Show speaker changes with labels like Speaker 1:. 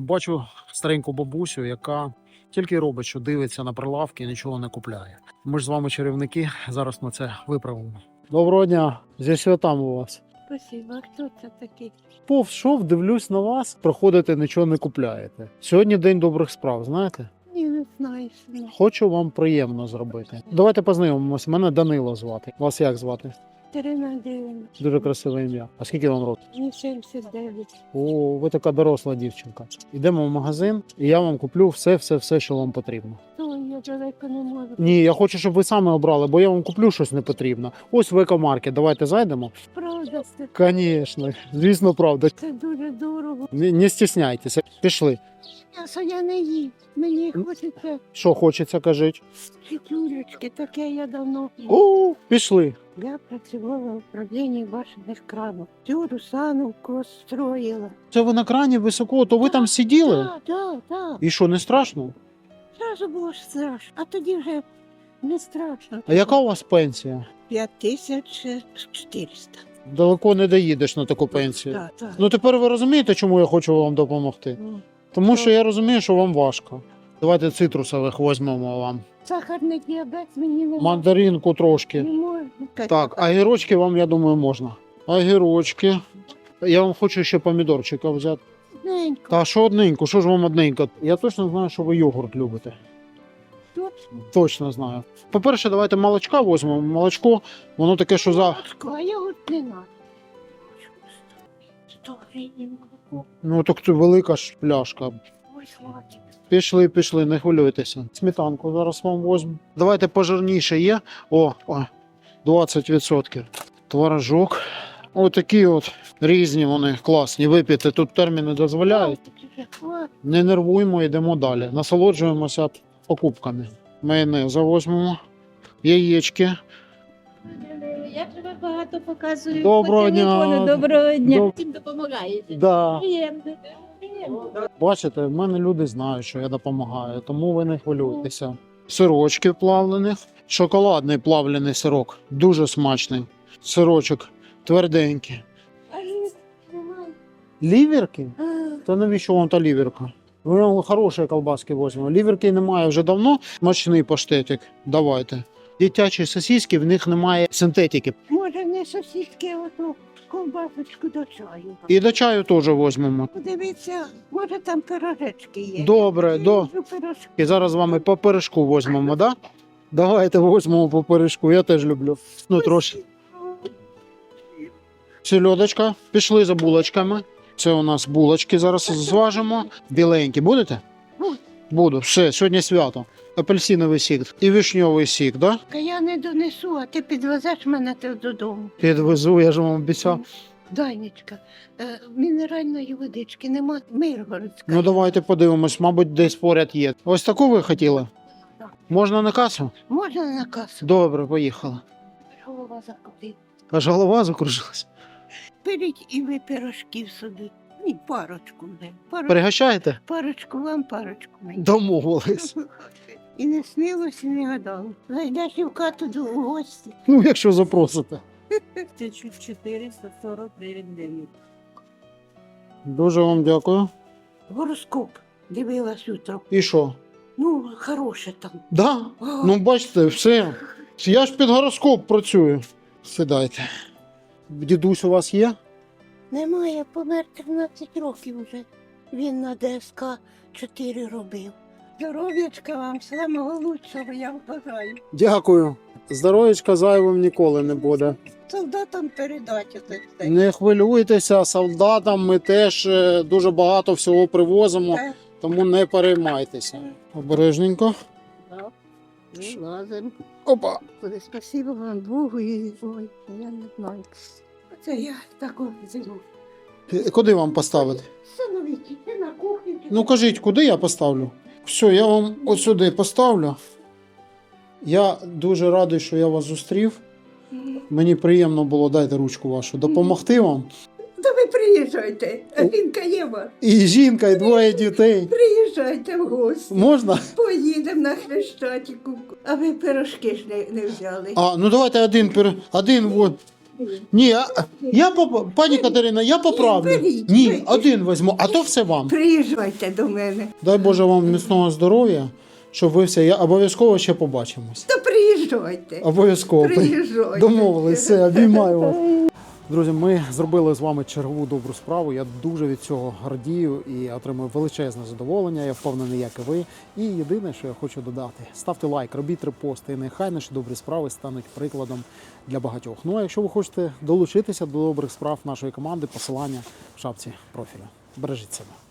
Speaker 1: Бачу стареньку бабусю, яка тільки робить, що дивиться на прилавки і нічого не купляє. Ми ж з вами чарівники. Зараз ми це виправимо. Доброго дня, зі святами у вас.
Speaker 2: Спасибо. А хто це такий?
Speaker 1: Повшов, дивлюсь на вас, проходите, нічого не купляєте. Сьогодні день добрих справ, знаєте?
Speaker 2: Ні, не знаю.
Speaker 1: Хочу вам приємно зробити. Давайте познайомимось. Мене Данило звати. Вас як звати?
Speaker 2: Катерина Андріївна,
Speaker 1: Дуже красиве ім'я. А скільки вам років?
Speaker 2: мені 79.
Speaker 1: О, ви така доросла дівчинка. Йдемо в магазин, і я вам куплю все, все, все, що вам потрібно.
Speaker 2: То я далеко не можу.
Speaker 1: Ні, я хочу, щоб ви саме обрали, бо я вам куплю щось не потрібно. Ось в екомаркет. Давайте зайдемо.
Speaker 2: Правда, це,
Speaker 1: Звісно, звісно, правда.
Speaker 2: це дуже дорого.
Speaker 1: Не, не стісняйтеся. Пішли.
Speaker 2: М'ясо я не їм. Мені хочеться
Speaker 1: Що хочеться, кажіть.
Speaker 2: петлюрочки, таке я давно.
Speaker 1: О, пішли.
Speaker 2: Я працювала в управлінні башенних кранів. Цю Русановку строїла.
Speaker 1: Це ви на крані високо, то ви там сиділи?
Speaker 2: Так, так, так.
Speaker 1: І що, не страшно?
Speaker 2: Зразу було ж страшно. А тоді вже не страшно.
Speaker 1: А яка у вас пенсія?
Speaker 2: 5400.
Speaker 1: Далеко не доїдеш на таку пенсію.
Speaker 2: Так, так.
Speaker 1: Ну тепер ви розумієте, чому я хочу вам допомогти?
Speaker 2: Ну,
Speaker 1: Тому що я розумію, що вам важко. Давайте цитрусових візьмемо вам.
Speaker 2: Сахарний діабет мені не
Speaker 1: Мандаринку трошки.
Speaker 2: Не можна.
Speaker 1: Так, огірочки вам, я думаю, можна. Огірочки. Я вам хочу ще помідорчика взяти.
Speaker 2: Ненько.
Speaker 1: Та що одненьку, що ж вам одненько? Я точно знаю, що ви йогурт любите.
Speaker 2: Точно.
Speaker 1: Точно знаю. По-перше, давайте молочка візьмемо. Молочко, воно таке, що за.
Speaker 2: А от не надо. Сто гривень молоко.
Speaker 1: Ну так це велика ж пляшка.
Speaker 2: Ой, хватить.
Speaker 1: Пішли, пішли, не хвилюйтеся. Сметанку зараз вам возьму. Давайте пожирніше є. О, о 20%. Творожок. Отакі от різні вони класні. Випити тут терміни дозволяють. Не нервуємо, йдемо далі. Насолоджуємося покупками. Майонез возьмемо, яєчки.
Speaker 3: Я тебе багато показую.
Speaker 1: Доброго дня.
Speaker 3: Доброго дня. Всім допомагаєте.
Speaker 1: Да.
Speaker 3: Приємно. Приємно.
Speaker 1: Бачите, в мене люди знають, що я допомагаю, тому ви не хвилюйтеся. Сирочки плавлених, шоколадний плавлений сирок, дуже смачний. Сирочок тверденький. Ліверки? Та навіщо вам та ліверка? Ми хороші колбаски возьмемо. Ліверки немає вже давно. Смачний паштетик. Давайте. Дитячі сосиски, в них немає синтетики.
Speaker 2: Може, не сусідки, оту ковбасочку до чаю.
Speaker 1: І до чаю теж візьмемо.
Speaker 2: Подивіться, може там пирожечки є.
Speaker 1: Добре, до. І зараз з вами по пиріжку візьмемо, да? Давайте візьмемо по пиріжку, я теж люблю. Ну, трошки. Сільодочка, пішли за булочками. Це у нас булочки зараз зважимо. Біленькі будете?
Speaker 2: Буду.
Speaker 1: Буду. Все, сьогодні свято. Апельсиновий сік і вишньовий сік, да?
Speaker 2: Та я не донесу, а ти підвезеш мене ти додому.
Speaker 1: Підвезу, я ж вам обіцяв.
Speaker 2: Данечка, е, мінеральної водички нема Миргородська.
Speaker 1: Ну давайте подивимось, мабуть, десь поряд є. Ось таку ви хотіли?
Speaker 2: Так.
Speaker 1: Можна на касу?
Speaker 2: Можна на касу?
Speaker 1: Добре, поїхали.
Speaker 2: Голова закрутила.
Speaker 1: Аж голова закружилась.
Speaker 2: Беріть і ви пирожків собі. Ні, парочку не. Парочку,
Speaker 1: Перегощаєте?
Speaker 2: парочку вам, парочку мені.
Speaker 1: Домовились.
Speaker 2: І не снилось, і не гадало. Зайдеш і в хату до у гості.
Speaker 1: Ну, якщо запросите.
Speaker 3: 1449 гривень.
Speaker 1: Дуже вам дякую.
Speaker 2: Гороскоп дивилась утро.
Speaker 1: І що?
Speaker 2: Ну, хороше там.
Speaker 1: Да? Ну, бачите, все. Я ж під гороскоп працюю. Сідайте. Дідусь у вас є?
Speaker 2: Немає, помер 13 років вже. Він на ДСК 4 робив. Здоров'ячка вам, самого лучшого я вам бажаю.
Speaker 1: Дякую. Здоров'ячка зайвим ніколи не буде.
Speaker 2: Солдатам передати все.
Speaker 1: Не хвилюйтеся, солдатам ми теж е, дуже багато всього привозимо,
Speaker 2: Так.
Speaker 1: тому не переймайтеся. Обережненько.
Speaker 2: Лазим.
Speaker 1: Опа.
Speaker 2: Спасибо вам Богу і ой, я не знаю. Оце я таку зиму.
Speaker 1: Е, Куди вам поставити?
Speaker 2: Сановіті, ти на кухні.
Speaker 1: Ну кажіть, куди я поставлю? Все, я вам от сюди поставлю. Я дуже радий, що я вас зустрів. Мені приємно було дайте ручку вашу допомогти вам.
Speaker 2: Та ви приїжджайте, жінка є вас.
Speaker 1: І жінка, і двоє дітей.
Speaker 2: Приїжджайте в гості.
Speaker 1: Можна?
Speaker 2: Поїдемо на Хрещатику. А ви пирожки ж не, не взяли.
Speaker 1: А, ну давайте один пер... один от Ні, а- я поп... пані Катерина, я поправлю.
Speaker 2: беріть,
Speaker 1: Ні,
Speaker 2: беріть.
Speaker 1: один візьму, а то все вам.
Speaker 2: Приїжджайте до мене.
Speaker 1: Дай Боже вам міцного здоров'я, щоб ви все. Я обов'язково ще побачимось.
Speaker 2: То приїжджайте.
Speaker 1: Обов'язково.
Speaker 2: Приїжджайте.
Speaker 1: Домовились, все, обіймаю вас. Друзі, ми зробили з вами чергову добру справу. Я дуже від цього радію і отримую величезне задоволення. Я впевнений, як і ви. І єдине, що я хочу додати: ставте лайк, робіть репости, і нехай наші добрі справи стануть прикладом для багатьох. Ну а якщо ви хочете долучитися до добрих справ нашої команди, посилання в шапці профіля. Бережіть себе.